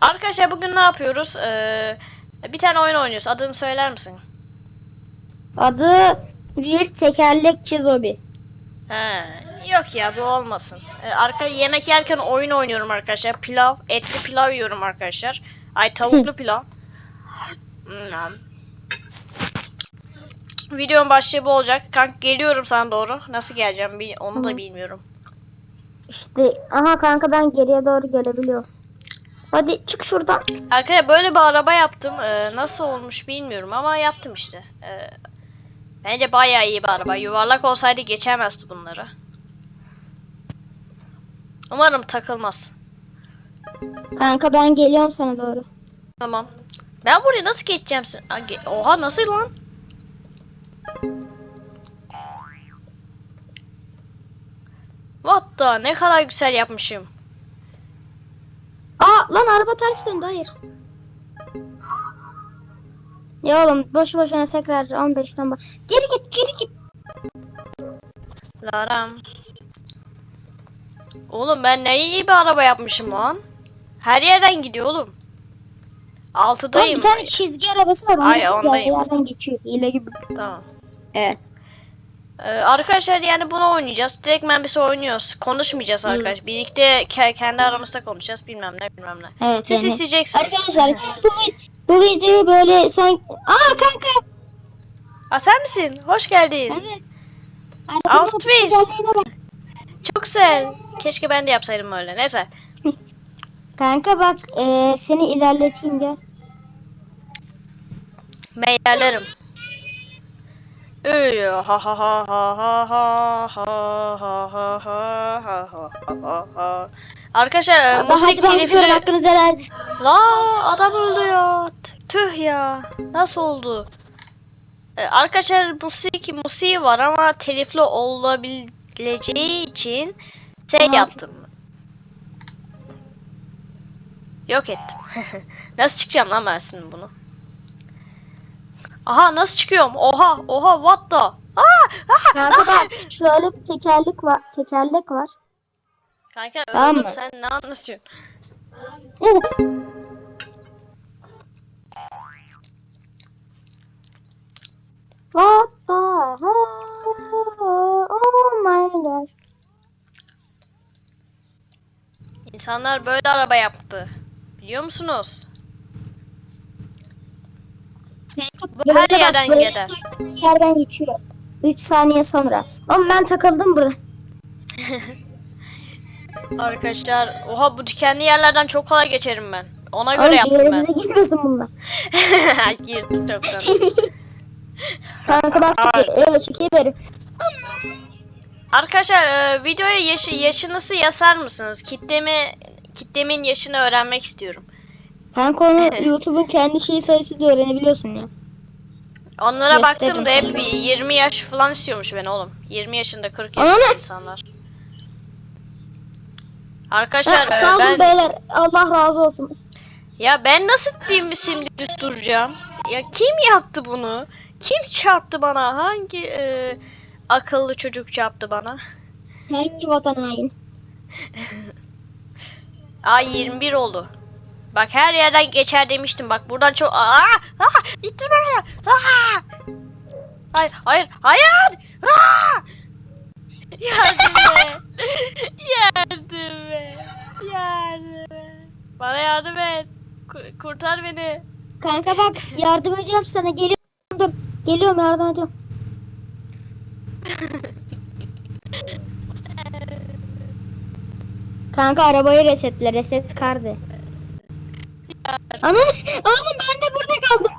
Arkadaşlar bugün ne yapıyoruz? Ee, bir tane oyun oynuyoruz. Adını söyler misin? Adı bir tekerlekçi zobi. He, yok ya bu olmasın. Ee, arka yemek yerken oyun oynuyorum arkadaşlar. Pilav, etli pilav yiyorum arkadaşlar. Ay tavuklu pilav. Hmm. Videonun başlığı bu olacak. Kanka geliyorum sana doğru. Nasıl geleceğim onu da bilmiyorum. İşte aha kanka ben geriye doğru gelebiliyorum. Hadi çık şuradan. Arkadaşlar böyle bir araba yaptım. Ee, nasıl olmuş bilmiyorum ama yaptım işte. Ee, bence bayağı iyi bir araba. Yuvarlak olsaydı geçemezdi bunları. Umarım takılmaz. Kanka ben geliyorum sana doğru. Tamam. Ben buraya nasıl geçeceğim? Oha nasıl lan? What the ne kadar güzel yapmışım. Aa lan araba ters döndü hayır. Ya oğlum boşu boşuna tekrar 15'ten bak. Geri git geri git. Laram. Oğlum ben ne iyi bir araba yapmışım lan. Her yerden gidiyor oğlum. Altıdayım. bir tane çizgi arabası var. Onu Ay, ondayım. yerden geçiyor. Hile gibi. Tamam. Evet. Ee, arkadaşlar yani bunu oynayacağız. Direkt biz oynuyoruz. Konuşmayacağız arkadaşlar. Birlikte ke- kendi aramızda konuşacağız. Bilmem ne bilmem ne. Evet. Siz yani. isteyeceksiniz. Arkadaşlar siz bu, bu videoyu böyle sen... Aa kanka. Aa sen misin? Hoş geldin. Evet. Outfit. Çok güzel. Keşke ben de yapsaydım öyle. Neyse. Kanka bak eee, seni ilerleteyim gel. Ben ilerlerim. Üy, ha ha ha ha ha ha ha ha ha ha ha ha ha. Arkadaşlar e, müzik telifli... hakkınızı helal. La adam öldü ya. Tüh ya. Nasıl oldu? Ee, arkadaşlar musik musiği var ama telifli olabileceği için şey Ne yaptım. Yok ettim. nasıl çıkacağım lan ben şimdi bunu? Aha nasıl çıkıyorum? Oha oha what the? Aa, Kanka bak şöyle bir tekerlek var. Tekerlek var. Kanka Tamam mı? sen ne anlatıyorsun? What the hell? Oh my god. İnsanlar böyle araba yaptı. Biliyor musunuz? Bu Böyle her bak, yerden böyle gider. yerden geçiyor. 3 saniye sonra. Ama ben takıldım burada. Arkadaşlar oha bu dikenli yerlerden çok kolay geçerim ben. Ona Oğlum göre bir yaptım ben. gitmesin bunlar. Girdi çoktan. Kanka bak öyle çekeyim verim. Arkadaşlar e, videoya yaşı, yaşınızı yazar mısınız? Kitlemi kitlemin yaşını öğrenmek istiyorum. Kanka onu YouTube'un kendi şeyi sayısıyla öğrenebiliyorsun ya. Onlara baktım da hep sana. bir 20 yaş falan istiyormuş ben oğlum. 20 yaşında 40 Ana yaşında insanlar. Arkadaşlar Ha, sağ olun ben beyler. Allah razı olsun. ya ben nasıl diyeyim şimdi düz duracağım? Ya kim yaptı bunu? Kim çarptı bana? Hangi e, akıllı çocuk çarptı bana? Hangi vatan hain? Aa 21 oldu. Bak her yerden geçer demiştim. Bak buradan çok... Aa! Aa! İttirme beni! Aa! Hayır, hayır, hayır! Aa! Yardım et! yardım et! Yardım et! Bana yardım et! Ku- kurtar beni! Kanka bak yardım edeceğim sana. Geliyorum dur. Geliyorum yardım ediyorum. Kanka arabayı resetle. Reset kardı. Ana oğlum ben de burada kaldım.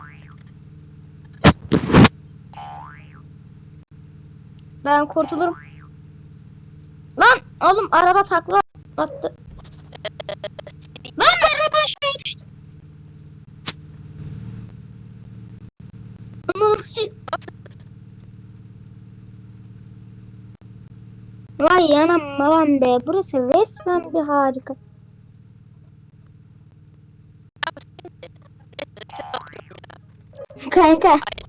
Ben kurtulurum. Lan oğlum araba takla attı. Lan araba aşağıya düştü. Vay anam babam be. Burası resmen bir harika. 看一看。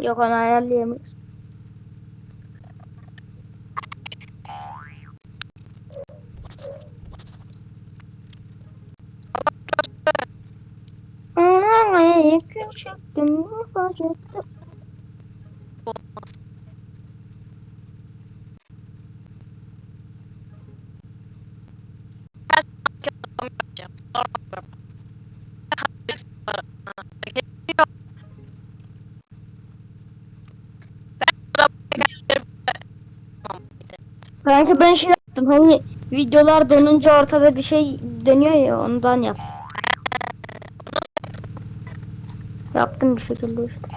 Yok onu ayarlayamıyoruz. Kanka ben şey yaptım hani videolar donunca ortada bir şey dönüyor ya ondan yap. Yaptım bir şekilde işte.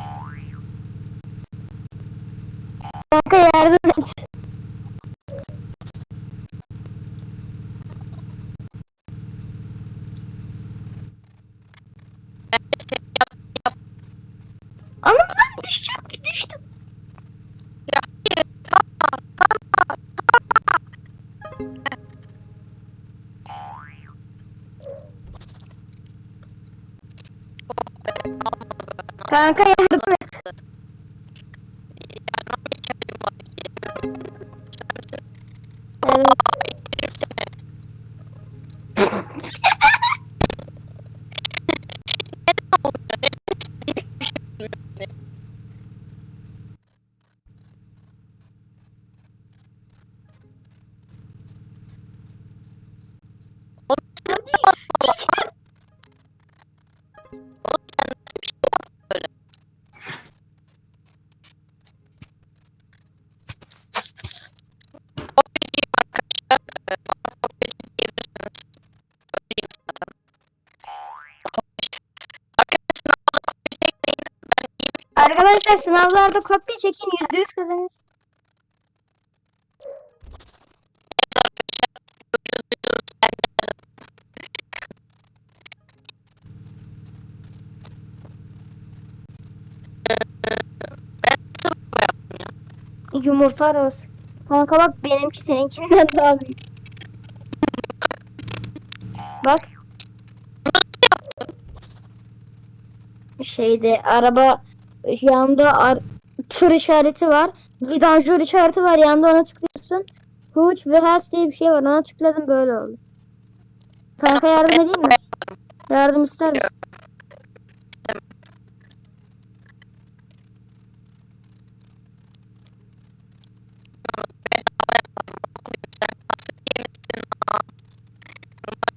Kanka yardım et. Ama lan düşeceğim düştüm. Kanka yardım et. Evet. Arkadaşlar sınavlarda kopya çekin yüzde yüz kazanırsın. Yumurta arabası. Kanka bak benimki seninkinden daha büyük. Bak. Şeyde araba yanında tır işareti var. Vidanjör işareti var. Yanında ona tıklıyorsun. Huç ve has diye bir şey var. Ona tıkladım böyle oldu. Kanka yardım edeyim mi? Yardım ister misin?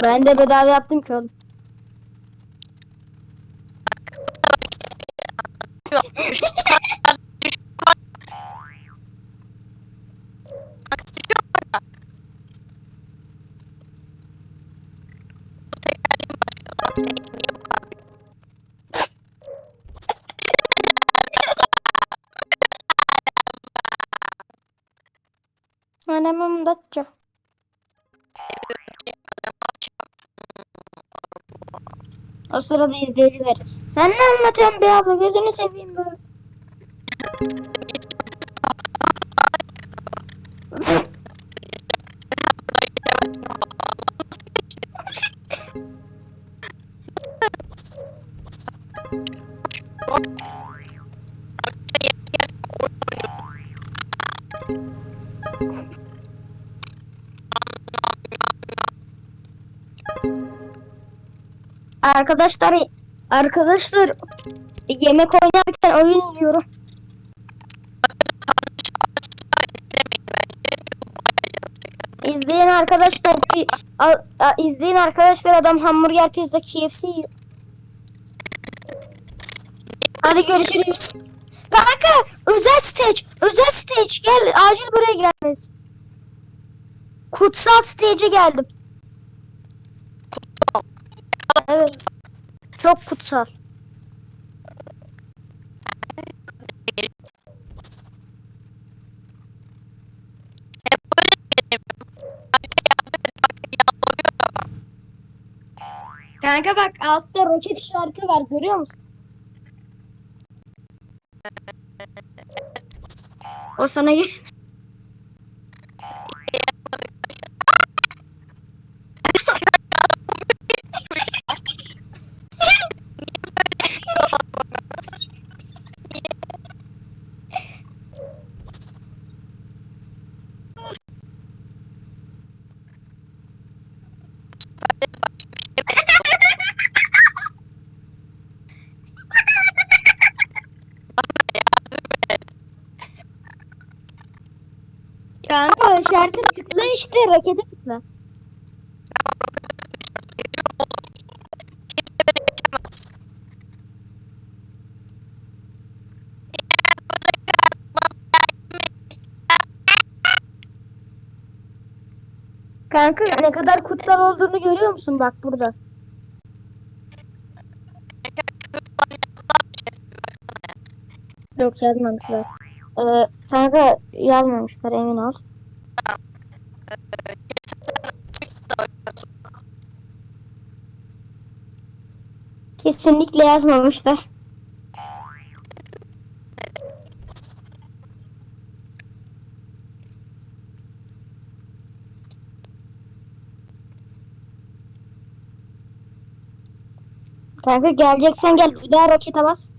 Ben de bedava yaptım ki oğlum. O sırada izleyiciler. Sen ne anlatıyorsun be abla? Gözünü seveyim böyle. Arkadaşlar arkadaşlar yemek oynarken oyun yiyorum. İzleyin arkadaşlar izleyin arkadaşlar adam hamburger pizza KFC yiyor. Hadi görüşürüz. Kanka özel stage özel stage gel acil buraya gelmesin. Kutsal stage'e geldim. Evet. Çok kutsal. Kanka bak altta roket işareti var görüyor musun? O sana gel. Kanka o işarete tıkla işte rokete tıkla. Kanka ne kadar kutsal olduğunu görüyor musun bak burada. Yok yazmamışlar. Ee, kanka yazmamışlar emin ol. Kesinlikle yazmamışlar. Kanka geleceksen gel bir daha rokete bas.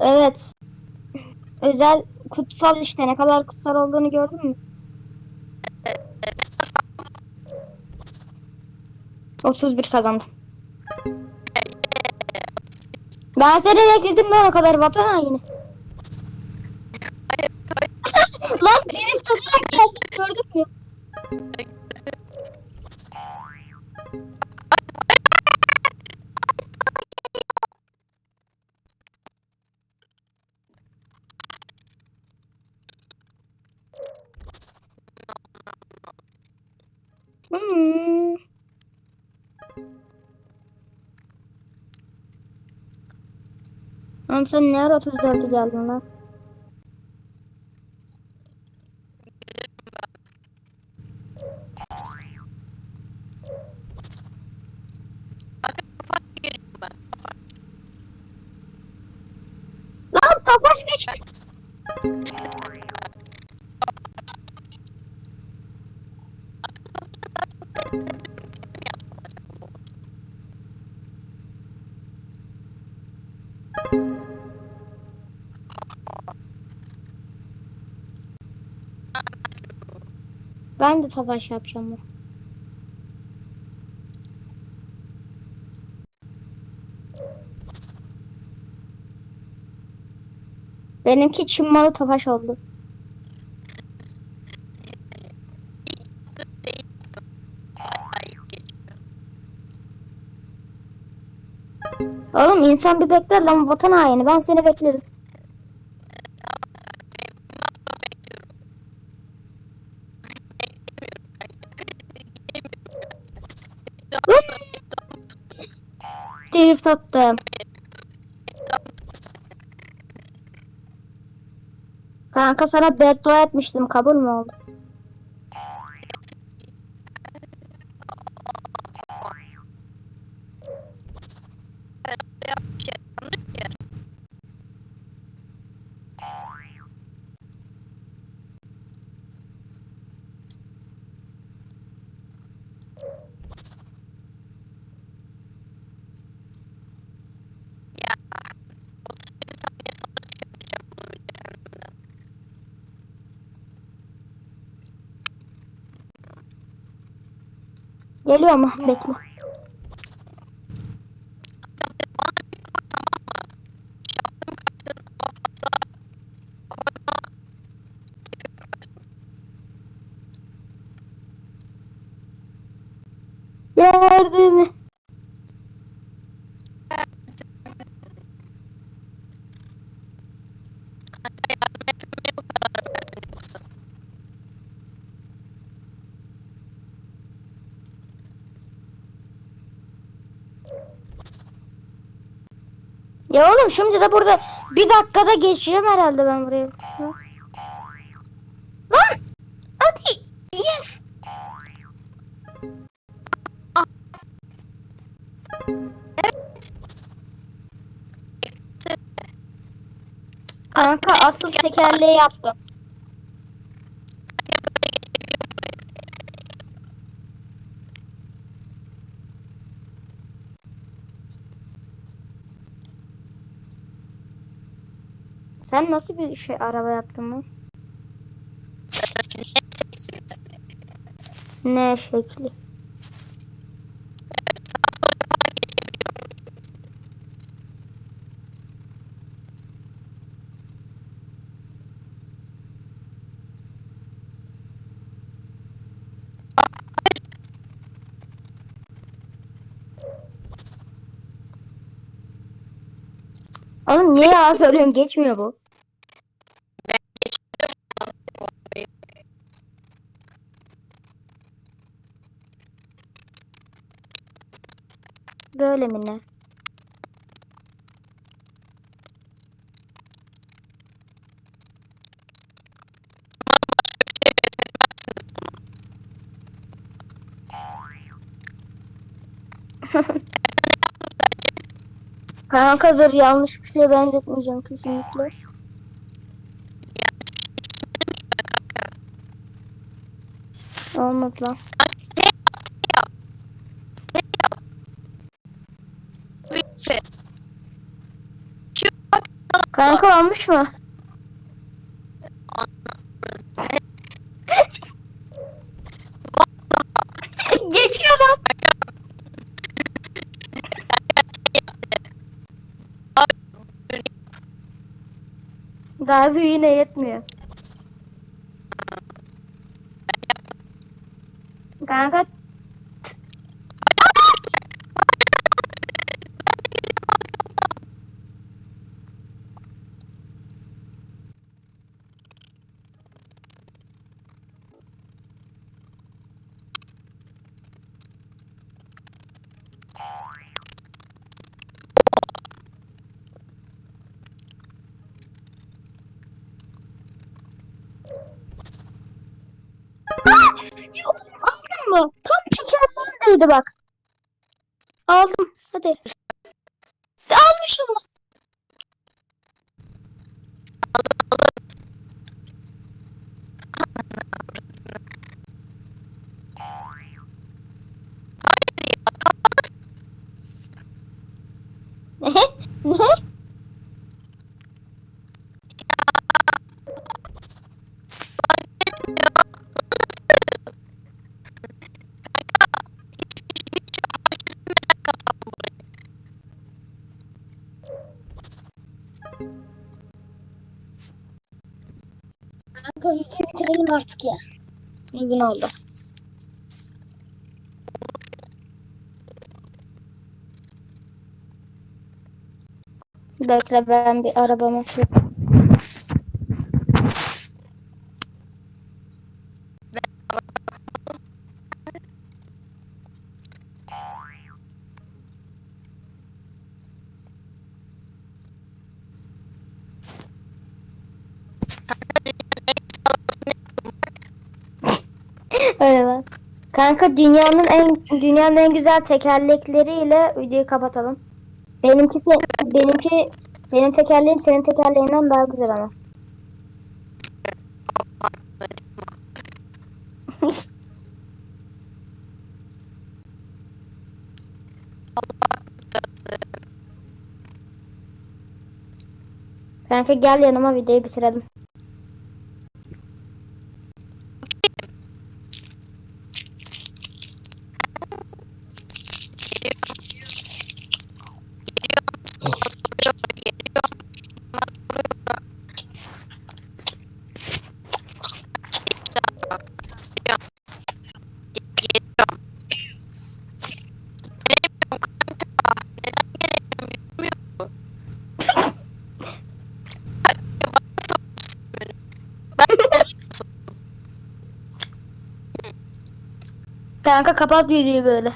Evet. Özel kutsal işte ne kadar kutsal olduğunu gördün mü? 31 kazandım. Ben seni bekledim lan o kadar vatan haini. lan drift atarak geldim gördün mü? Oğlum sen ne ara 34'e geldin lan? Lan Tofaş geçti. Ben de Tofaş yapacağım. Benimki Çin malı Tofaş oldu. Oğlum insan bir bekler lan vatan haini. Ben seni beklerim. Drift attım. Kanka sana beddua etmiştim. Kabul mü oldu? Geliyor mu? Bekle. Yardım. Ya oğlum şimdi de burada bir dakikada geçeceğim herhalde ben buraya. Lan! Hadi! Yes! Kanka asıl tekerleği yaptım. Sen nasıl bir şey araba yaptın bu? Ne şekli? Oğlum niye ya söylüyorsun geçmiyor bu. Böyle mi ne? Kankadır yanlış bir şeye benzetmeyeceğim kesinlikle. Olmadı lan. Kanka olmuş mu? Geçiyor lan. Daha büyüğüne yetmiyor. Kanka tekerleğindeydi bak. Aldım. Hadi. Almışım artık ya. Uzun oldu. Bekle ben bir arabamı şu... Öyle lan. Kanka dünyanın en dünyanın en güzel tekerlekleriyle videoyu kapatalım. Benimkisi benimki benim tekerleğim senin tekerleğinden daha güzel ama. Kanka gel yanıma videoyu bitirelim. Kanka kapat videoyu böyle.